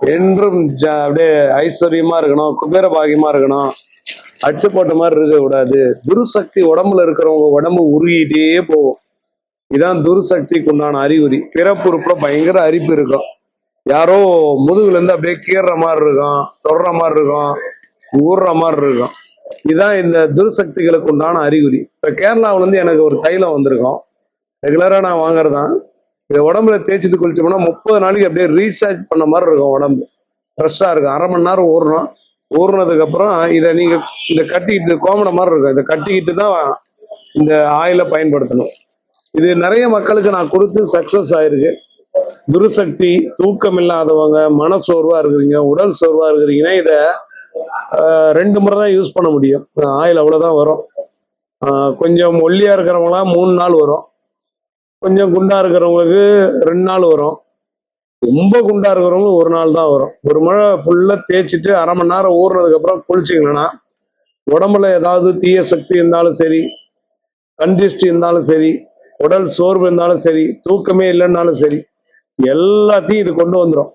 என்றும் அப்படியே ஐஸ்வர்யமா இருக்கணும் குபேர பாகியமா இருக்கணும். அச்சு போட்ட மாதிரி இருக்க கூடாது. துருசக்தி உடம்புல இருக்கிறவங்க உடம்பு உருகிட்டே போகும். இதான் துருசக்திக்கு உண்டான அறிகுறி. பிறப்புறுப்புல பயங்கர அரிப்பு இருக்கும். யாரோ முதுகுல இருந்து அப்படியே கீறுற மாதிரி இருக்கும் தொடற மாதிரி இருக்கும் ஊறுற மாதிரி இருக்கும். இதுதான் இந்த துர்சக்திகளுக்கு உண்டான அறிகுறி. இப்ப கேரளாவிலேருந்து எனக்கு ஒரு தைலம் வந்திருக்கும். ரெகுலரா நான் வாங்குறதான். இதை உடம்புல தேய்ச்சிட்டு குளிச்சோம்னா முப்பது நாளைக்கு அப்படியே ரீசார்ஜ் பண்ண மாதிரி இருக்கும் உடம்பு. ஃப்ரெஷ்ஷாக இருக்கும். அரை மணி நேரம் ஊறணும். ஊறினதுக்கப்புறம் இதை நீங்கள் இந்த கட்டிக்கிட்டு கோமட மாதிரி இருக்கும். இதை கட்டிக்கிட்டு தான் இந்த ஆயிலை பயன்படுத்தணும். இது நிறைய மக்களுக்கு நான் கொடுத்து சக்ஸஸ் ஆயிருக்கு. துருசக்தி தூக்கம் இல்லாதவங்க மனசோர்வா இருக்கிறீங்க உடல் சோர்வாக இருக்கிறீங்கன்னா இதை ரெண்டு முறை தான் யூஸ் பண்ண முடியும். ஆயில் அவ்வளோதான் வரும். கொஞ்சம் ஒல்லியாக இருக்கிறவங்களாம் மூணு நாள் வரும். கொஞ்சம் குண்டா இருக்கிறவங்களுக்கு ரெண்டு நாள் வரும். ரொம்ப குண்டா இருக்கிறவங்க ஒரு நாள் தான் வரும். ஒரு மழை ஃபுல்லா தேய்ச்சிட்டு அரை மணி நேரம் ஊறுனதுக்கு அப்புறம் குளிச்சிங்கன்னா உடம்புல ஏதாவது தீய சக்தி இருந்தாலும் சரி கண்டிஸ்ட் இருந்தாலும் சரி உடல் சோர்வு இருந்தாலும் சரி தூக்கமே இல்லைன்னாலும் சரி எல்லாத்தையும் இது கொண்டு வந்துடும்